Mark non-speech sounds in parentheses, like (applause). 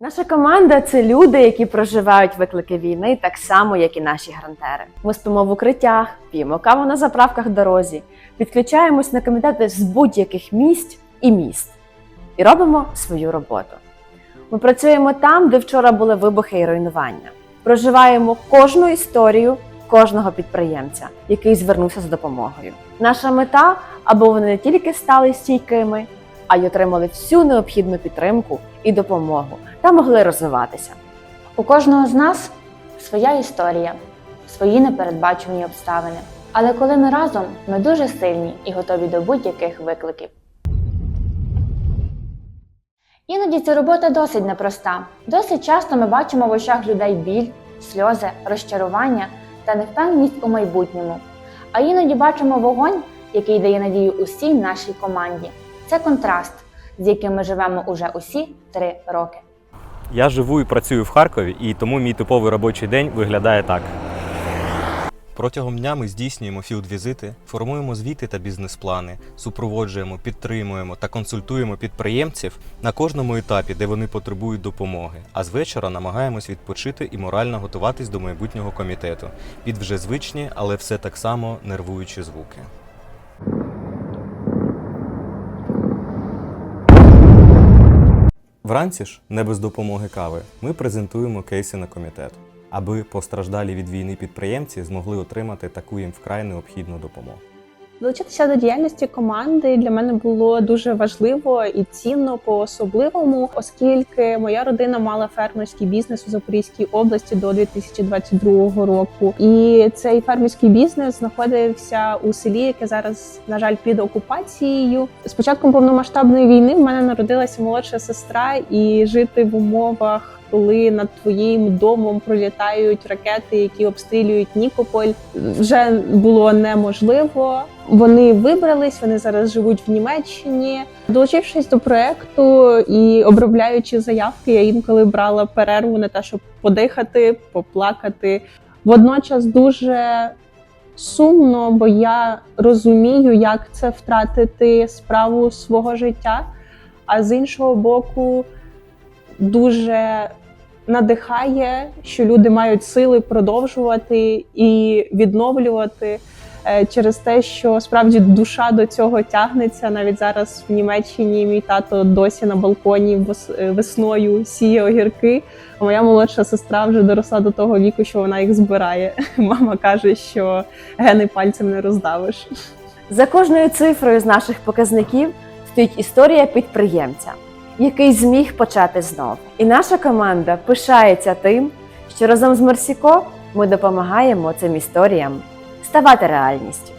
Наша команда це люди, які проживають виклики війни так само, як і наші грантери. Ми спимо в укриттях, п'ємо каву на заправках дорозі, підключаємось на комітети з будь-яких місць і міст і робимо свою роботу. Ми працюємо там, де вчора були вибухи і руйнування. Проживаємо кожну історію кожного підприємця, який звернувся з допомогою. Наша мета, аби вони не тільки стали стійкими, а й отримали всю необхідну підтримку і допомогу та могли розвиватися. У кожного з нас своя історія, свої непередбачувані обставини. Але коли ми разом, ми дуже сильні і готові до будь-яких викликів. Іноді ця робота досить непроста. Досить часто ми бачимо в очах людей біль, сльози, розчарування та невпевненість у майбутньому. А іноді бачимо вогонь, який дає надію усій нашій команді. Це контраст, з яким ми живемо уже усі три роки. Я живу і працюю в Харкові, і тому мій типовий робочий день виглядає так. Протягом дня ми здійснюємо філд-візити, формуємо звіти та бізнес-плани, супроводжуємо, підтримуємо та консультуємо підприємців на кожному етапі, де вони потребують допомоги. А з вечора намагаємось відпочити і морально готуватись до майбутнього комітету під вже звичні, але все так само нервуючі звуки. Вранці ж, не без допомоги кави, ми презентуємо кейси на комітет, аби постраждалі від війни підприємці змогли отримати таку їм вкрай необхідну допомогу. Долучитися до діяльності команди для мене було дуже важливо і цінно по-особливому, оскільки моя родина мала фермерський бізнес у Запорізькій області до 2022 року. І цей фермерський бізнес знаходився у селі, яке зараз, на жаль, під окупацією. З початком повномасштабної війни в мене народилася молодша сестра, і жити в умовах. Коли над твоїм домом пролітають ракети, які обстрілюють Нікополь, вже було неможливо. Вони вибрались, вони зараз живуть в Німеччині. Долучившись до проекту і обробляючи заявки, я інколи брала перерву на те, щоб подихати, поплакати. Водночас дуже сумно, бо я розумію, як це втратити справу свого життя. А з іншого боку, дуже надихає, що люди мають сили продовжувати і відновлювати е, через те, що справді душа до цього тягнеться. Навіть зараз в Німеччині мій тато досі на балконі е, весною сіє огірки. А моя молодша сестра вже доросла до того віку, що вона їх збирає. (laughs) Мама каже, що гени пальцем не роздавиш. За кожною цифрою з наших показників стоїть історія підприємця, який зміг почати знову. І наша команда пишається тим, що разом з Марсіко ми допомагаємо цим історіям ставати реальністю.